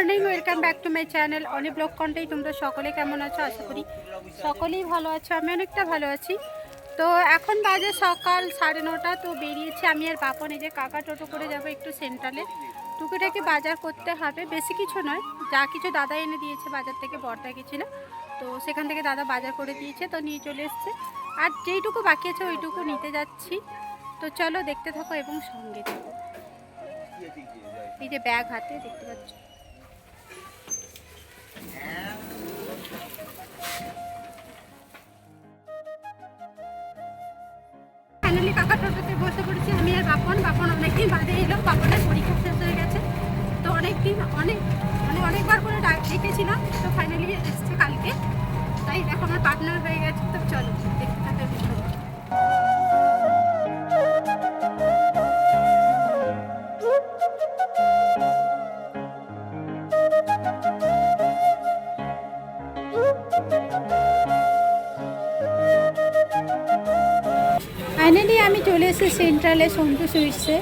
Morning welcome back to my channel অনেক blog কন্টেই তোমরা সকলে কেমন আছো? আশা করি সকলেই ভালো আছো। আমি অনেকটা ভালো আছি। তো এখন বাজে সকাল সাড়ে নটা, তো বেরিয়েছি আমি আর এই যে কাকা টোটো করে যাব একটু সেন্ট্রালে। টুকিটাকি বাজার করতে হবে, বেশি কিছু নয়। যা কিছু দাদা এনে দিয়েছে, বাজার থেকে বর্দা গেছিল তো সেখান থেকে দাদা বাজার করে দিয়েছে, তো নিয়ে চলে এসছে। আর যেইটুকু বাকি আছে, ওইটুকু নিতে যাচ্ছি। তো চলো দেখতে থাকো এবং সঙ্গে থাকো। এই যে ব্যাগ হাতে, দেখতে পাচ্ছ? টোটোতে বসে পড়েছি। আমি আর বাপন বাপন অনেকদিন বাদে এলো, বাপনের পরীক্ষা শেষ হয়ে গেছে। তো অনেকদিন, অনেক মানে অনেকবার করে ডাক ডেকেছিলাম, তো ফাইনালি এসছে কালকে। তাই দেখো আমার পার্টনার হয়ে গেছে, তো চলো। চলে এসেছি, সেন্ট্রালে সন্তু সুইটসে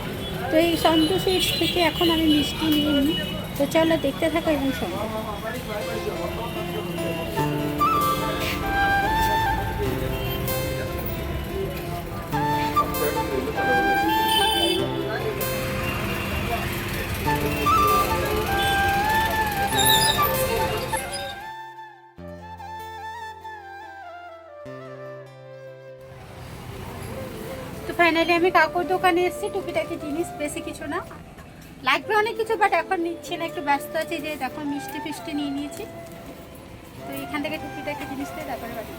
তো এই সন্তু সুইটস থেকে এখন আমি মিষ্টি নিয়ে নিই। তো চলো দেখতে থাকো এবং সঙ্গে ফাইনালি আমি কাকুর দোকানে এসেছি। টুপিটাকে জিনিস বেশি কিছু না। লাগবে অনেক কিছু বাট এখন নিচ্ছি না। একটু ব্যস্ত আছি যে দেখো মিষ্টি ফিষ্টি নিয়ে নিয়েছি। তো এখান থেকে টুপিটাকে জিনিস দিয়ে তারপরে বাড়ি।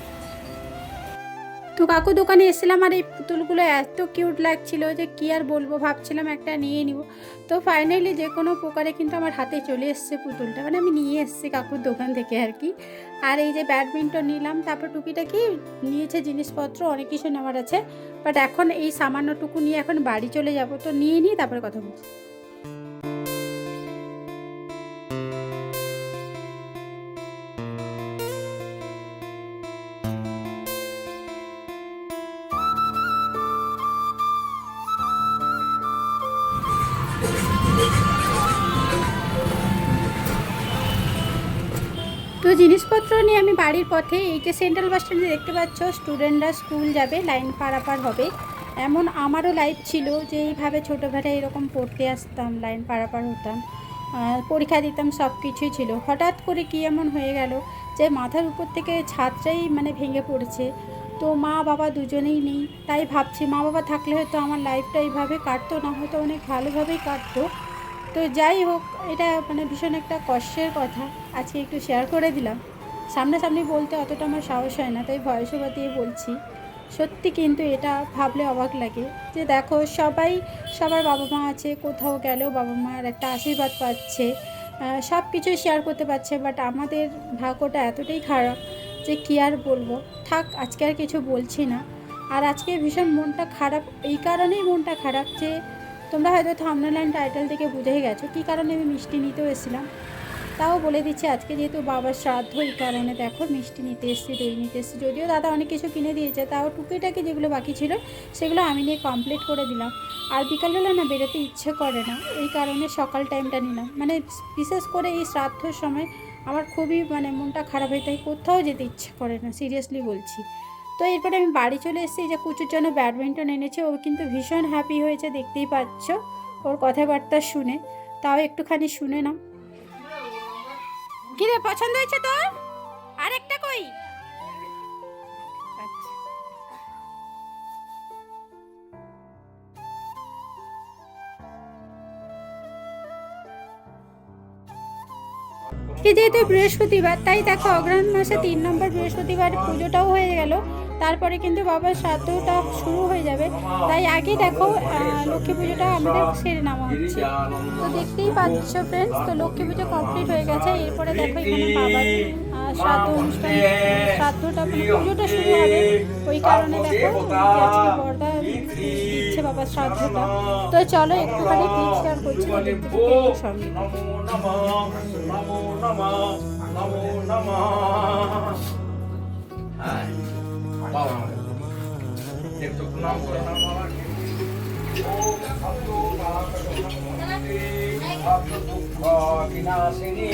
তো কাকু দোকানে এসেছিলাম আর এই পুতুলগুলো এত কিউট লাগছিল যে কি আর বলব, ভাবছিলাম একটা নিয়ে নিব। তো ফাইনালি যে কোনো প্রকারে কিন্তু আমার হাতে চলে এসছে পুতুলটা। মানে আমি নিয়ে এসেছি কাকুর দোকান থেকে আর কি। আর এই যে ব্যাডমিন্টন নিলাম, তারপর টুকিটাকি নিয়েছে জিনিসপত্র, অনেক কিছু নেওয়ার আছে। বাট এখন এই সামান্যটুকু নিয়ে এখন বাড়ি চলে যাব। তো নিয়ে নিই তারপরে কথা বলছি। তো জিনিসপত্র নিয়ে আমি বাড়ির পথে, এই সেন্ট্রাল বাস স্ট্যান্ডে দেখতে পাচ্ছ স্টুডেন্টরা স্কুল যাবে লাইন পারাপার হবে। এমন আমারও লাইফ ছিল যে এইভাবে ছোটোবেলায় এরকম পড়তে আসতাম লাইন পারাপার হতাম পরীক্ষা দিতাম, সব কিছুই ছিল। হঠাৎ করে কি এমন হয়ে গেল যে মাথার উপর থেকে ছাদটাই মানে ভেঙে পড়েছে। তো মা বাবা দুজনেই নেই, তাই ভাবছি মা বাবা থাকলে হয়তো আমার লাইফটা এইভাবে কাটতো, না হয়তো অনেক ভালোভাবেই কাটতো। তো যাই হোক, এটা মানে ভীষণ একটা কষ্টের কথা। আজকে একটু শেয়ার করে দিলাম। সামনাসামনি বলতে অতটা আমার সাহস হয় না, তাই ভয়েস ওভার দিয়ে বলছি। সত্যি কিন্তু এটা ভাবলে অবাক লাগে যে দেখো, সবাই, সবার বাবা মা আছে, কোথাও গেলেও বাবা মার একটা আশীর্বাদ পাচ্ছে সব কিছুই শেয়ার করতে পারছে বাট আমাদের ভাগ্যটা এতটাই খারাপ যে কী আর বলব। থাক, আজকে আর কিছু বলছি না। আর আজকে ভীষণ মনটা খারাপ, এই কারণেই মনটা খারাপ যে তোমরা হয়তো থামনেল অ্যান্ড টাইটেল থেকে বুঝেই গেছো, কী কারণে আমি মিষ্টি নিতেও এসেছিলাম? তাও বলে দিচ্ছি, আজকে যেহেতু বাবার শ্রাদ্ধ, এই কারণে দেখো মিষ্টি নিতে এসেছি, দই নিতে এসেছি। যদিও দাদা অনেক কিছু কিনে দিয়েছে, তাও টুকিটাকি যেগুলো বাকি ছিল, সেগুলো আমি নিয়ে কমপ্লিট করে দিলাম। আর বিকালবেলা না বেরোতে ইচ্ছে করে না, এই কারণে সকাল টাইমটা নিলাম। মানে বিশেষ করে এই শ্রাদ্ধর সময় আমার খুবই মানে মনটা খারাপ হয়ে তাই কোথাও যেতে ইচ্ছে করে না সিরিয়াসলি বলছি। তো এরপরে আমি বাড়ি চলে এসেছি। যে কুচুর জন্য ব্যাডমিন্টন এনেছে, ও কিন্তু ভীষণ হ্যাপি হয়েছে, দেখতেই পাচ্ছ। ওর কথাবার্তা শুনে। তাও একটুখানি শুনে না কি রে পছন্দ হয়েছে তোর? আরেকটা কই? আচ্ছা। যেহেতু বৃহস্পতিবার, তাই দেখো অগ্রহণ মাসে তিন নম্বর বৃহস্পতিবার পুজোটাও হয়ে গেল। তারপরে কিন্তু বাবার শ্রাদ্ধটা শুরু হয়ে যাবে। তাই আগে দেখো লক্ষ্মী পুজোটা আমাদের সেরে নেওয়া হচ্ছে। তো দেখতেই পাচ্ছ ফ্রেন্ডস তো লক্ষ্মী পুজো কমপ্লিট হয়ে গেছে। এরপরে দেখো এখানে বাবার শ্রাদ্ধ অনুষ্ঠান শ্রাদ্ধটা মানে পুজোটা শুরু হবে। ওই কারণে দেখো আজকে বর্দা দিচ্ছে বাবার শ্রাদ্ধটা তো চলো একটুখানি ক্লিক শেয়ার করছি সঙ্গে। নমো নমো নমো নমো। বাবা একটু প্রণাম করে নাও বাবাকে বিনাশিনী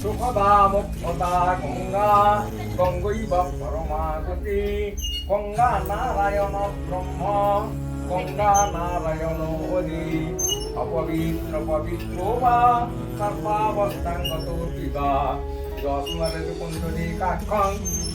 সুখদা মুক্তা গঙ্গা গঙ্গৈব পরমাগতি গঙ্গা নারায়ণ ব্রহ্ম গঙ্গা নারায়ণ হরি অপবিত্র পবিত্র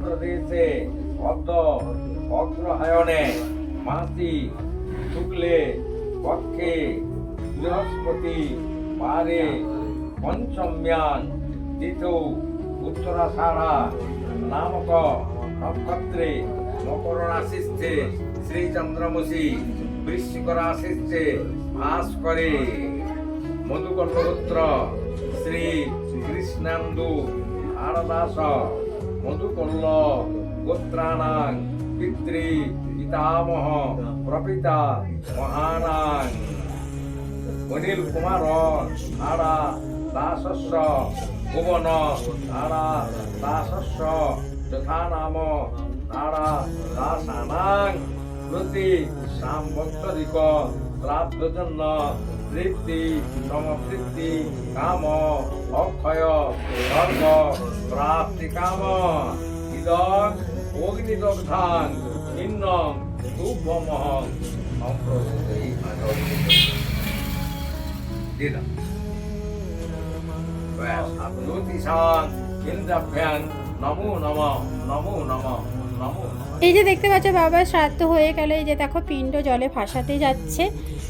উগ্রদেশে অদ্দ অগ্রহায়ণে মাসি শুক্লে পক্ষে বৃহস্পতি বারে পঞ্চম্যাং তিথৌ উত্তরাষাঢ়া নামক নক্ষত্রে মকর রাশিস্থে শ্রী চন্দ্রমসী বৃশ্চিক রাশিস্থে ভাস করে মধুকণ্ডপুত্র শ্রী কৃষ্ণান্দু আরদাস মধুকল্ল, গোত্রাণাং, পিতৃ, পিতামহ, প্রপিতা, মহানাং। অনিল কুমার আড়া দাসস্য, ভুবন আড়া দাসস্য যথা নাম আড়া দাসানাং প্রতি সাম্বত্তরিক শ্রাদ্ধজন্য। তৃপ্তি সমতৃপ্তি কাম, অক্ষয় স্বর্গ প্রাপ্তি, কাম। ইদং অগ্নিদগ্ধাং নিম্নং ইন্দ্রাভ্যাং নমো নম নমো নম, নমো এই যে দেখতে পাচ্ছ বাবার শ্রাদ্ধ হয়ে গেল। এই যে দেখো, পিণ্ড জলে ভাসাতে যাচ্ছে।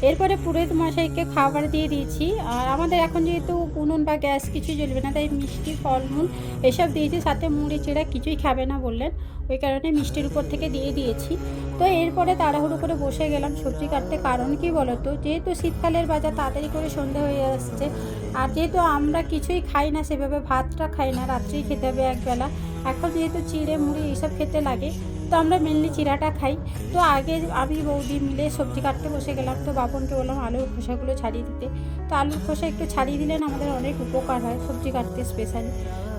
এরপরে পুরোহিত মশাইকে খাবার দিয়ে দিয়েছি। আর আমাদের এখন যেহেতু উনুন বা গ্যাস কিছুই জ্বলবে না, তাই মিষ্টি, ফলমূল এসব দিয়েছি, সাথে মুড়ি, চিড়া কিছুই খাবে না বললেন। ওই কারণে মিষ্টির উপর থেকে দিয়ে দিয়েছি। তো এরপরে তাড়াহুড়ো করে বসে গেলাম সবজি কাটতে। কারণ কি বলতো, যেহেতু শীতকালের বাজার তাড়াতাড়ি করে সন্ধে হয়ে আসছে, আর যেহেতু আমরা কিছুই খাই না, সেভাবে ভাতটা খাই না, রাত্রেই খেতে হবে একবেলা। এখন যেহেতু চিড়ে, মুড়ি এইসব খেতে লাগে তো আমরা মেনলি চিড়াটা খাই। তো আগে আমি বৌদি মিলে সবজি কাটতে বসে গেলাম, তো বাপনকে বললাম আলুর খোসাগুলো ছাড়িয়ে দিতে। তো আলুর খোসা একটু ছাড়িয়ে দিলেন আমাদের অনেক উপকার হয় সবজি কাটতে স্পেশালি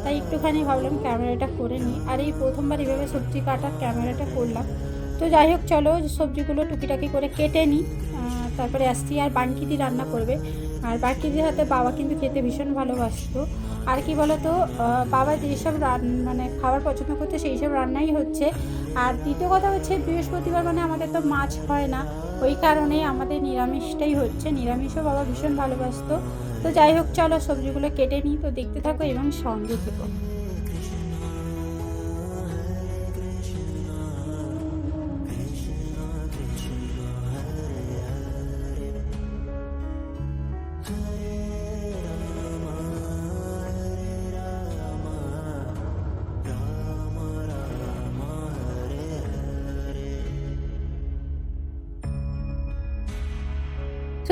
তাই একটুখানি ভাবলাম ক্যামেরাটা করে নিই। আর এই প্রথমবার এইভাবে সবজি কাটার ক্যামেরাটা করলাম। তো যাই হোক, চলো সবজিগুলো টুকিটাকি করে কেটে নিই। তারপরে আসছি আর বানকিদি রান্না করবে। আর বাকিদের হাতে বাবা কিন্তু খেতে ভীষণ ভালোবাসতো। আর কি বলতো বাবা যেসব রান মানে খাবার পছন্দ করতে সেই সব রান্নাই হচ্ছে। আর দ্বিতীয় কথা হচ্ছে, বৃহস্পতিবার মানে আমাদের তো মাছ হয় না। ওই কারণে আমাদের নিরামিষটাই হচ্ছে। নিরামিষও বাবা ভীষণ ভালোবাসতো। তো যাই হোক, চলো সবজিগুলো কেটে নিই। তো দেখতে থাকো এবং সঙ্গে থেকো।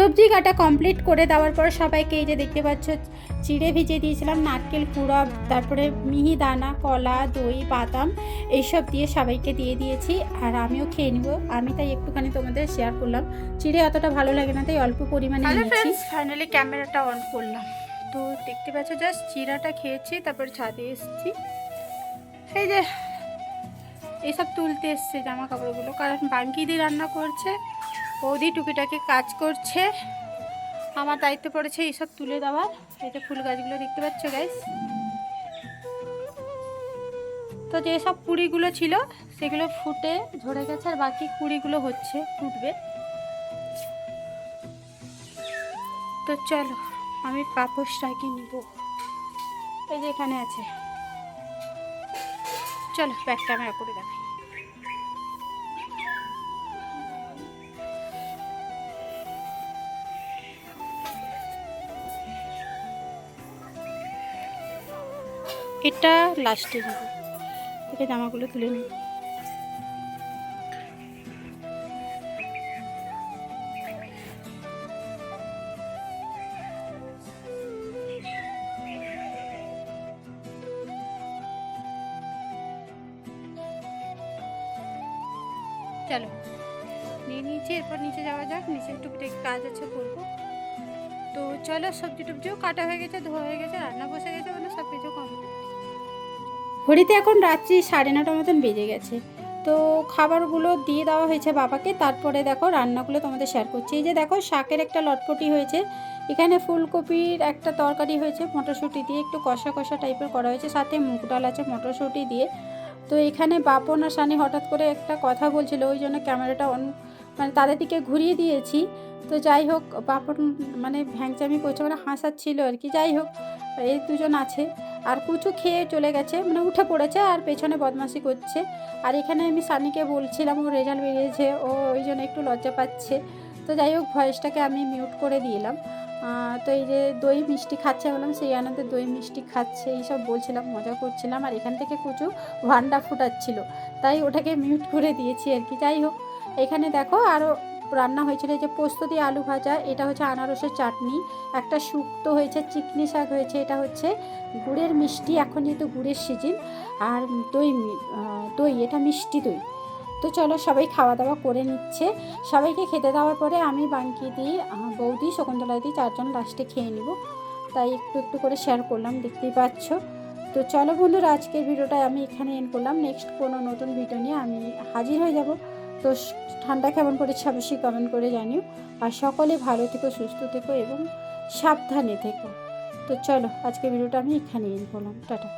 সবজি কাটা কমপ্লিট করে দেওয়ার পর সবাইকে এই যে দেখতে পাচ্ছ চিড়ে ভিজিয়ে দিয়েছিলাম নারকেল কুড়া তারপরে মিহিদানা কলা দই বাদাম এইসব দিয়ে সবাইকে দিয়ে দিয়েছি আর আমিও খেয়ে নিব। আমি তাই একটুখানি তোমাদের শেয়ার করলাম। চিড়ে অতটা ভালো লাগে না তাই অল্প পরিমাণে ফাইনালি ক্যামেরাটা অন করলাম। তো দেখতে পাচ্ছ জাস্ট চিড়াটা খেয়েছি তারপর ছাদে এসেছি। এই যে এইসব তুলতে এসছে জামা কাপড়গুলো কারণ বাঙ্কি দিয়ে রান্না করছে। বৌদি টুকিটাকি কাজ করছে। আমার দায়িত্ব পড়েছে এইসব তুলে দেওয়ার। যে ফুল গাছগুলো দেখতে পাচ্ছ গাইস তো যেসব কুড়িগুলো ছিল, সেগুলো ফুটে ঝরে গেছে আর বাকি কুড়িগুলো হচ্ছে, ফুটবে। তো চলো, আমি পাপোশটাকে নিব। এই যে এখানে আছে। চলো ব্যাক ক্যামেরা করে দেখাই। এটা লাস্টে যাবে এটা জামাগুলো তুলে নিই। চলো। নিয়ে নিয়েছি, এরপর নিচে যাওয়া যাক। নিচে টুকটাকি কাজ আছে, করব। তো চলো সবজি টুবজিও কাটা হয়ে গেছে, ধোয়া হয়ে গেছে, রান্না বসে গেছে মানে সব ঘড়িতে এখন রাত্রি সাড়ে নটার মতন বেজে গেছে। তো খাবারগুলো দিয়ে দেওয়া হয়েছে বাবাকে, তারপরে দেখো রান্নাগুলো তোমাদের শেয়ার করছি। এই যে দেখো শাকের একটা লটপটি হয়েছে, এখানে ফুলকপির একটা তরকারি হয়েছে, মটরশুঁটি দিয়ে একটু কষা কষা টাইপের করা হয়েছে, সাথে মুগ ডাল আছে মটরশুঁটি দিয়ে। তো এখানে বাপন আর সানি হঠাৎ করে একটা কথা বলছিল, ওই জন্য ক্যামেরাটা অন মানে তাদের দিকে ঘুরিয়ে দিয়েছি। তো যাই হোক, বাপন মানে ভ্যাংচামি করছে মানে হাসাচ্ছিল আর কি। যাই হোক এই দুজন আছে। আর কুচু খেয়ে চলে গেছে মানে উঠে পড়েছে আর পেছনে বদমাশি করছে। আর এখানে আমি সানিকে বলছিলাম, ও রেজাল্ট বেরিয়েছে, ও ওই জন্য একটু লজ্জা পাচ্ছে। তো যাই হোক, ভয়েসটাকে আমি মিউট করে দিলাম। তো এই যে দই মিষ্টি খাচ্ছে বললাম, সেই আনন্দে দই মিষ্টি খাচ্ছে। এইসব বলছিলাম, মজা করছিলাম। আর এখান থেকে কুচু ভান্ডা ফুটাচ্ছিল। তাই ওটাকে মিউট করে দিয়েছি আর কি। যাই হোক, এখানে দেখো আরও রান্না হয়েছিল যে পোস্ত দিয়ে আলু ভাজা, এটা হচ্ছে আনারসের চাটনি, একটা শুক্তো হয়েছে, চিকনি শাক হয়েছে, এটা হচ্ছে গুড়ের মিষ্টি, এখন যেহেতু গুড়ের সিজন, আর দই দই, এটা মিষ্টি দই। তো চলো সবাই খাওয়া দাওয়া করে নিচ্ছে। সবাইকে খেতে দেওয়ার পরে আমি বাঙ্কি দিই বৌদি, শকুন্তলা দিই, চারজন লাস্টে খেয়ে নিব। তাই একটু একটু করে শেয়ার করলাম, দেখতেই পাচ্ছ। তো চলো বন্ধুরা, আজকের ভিডিওটা আমি এখানে এন্ড করলাম। নেক্সট কোনো নতুন ভিডিও নিয়ে আমি হাজির হয়ে যাব। তো ঠান্ডা কেমন পড়েছে অবশ্যই কমেন্ট করে জানিও। আর সকলে ভালো থেকো, সুস্থ থেকো এবং সাবধানে থেকো। তো চলো আজকে ভিডিওটা আমি এখানে বললাম টাটা।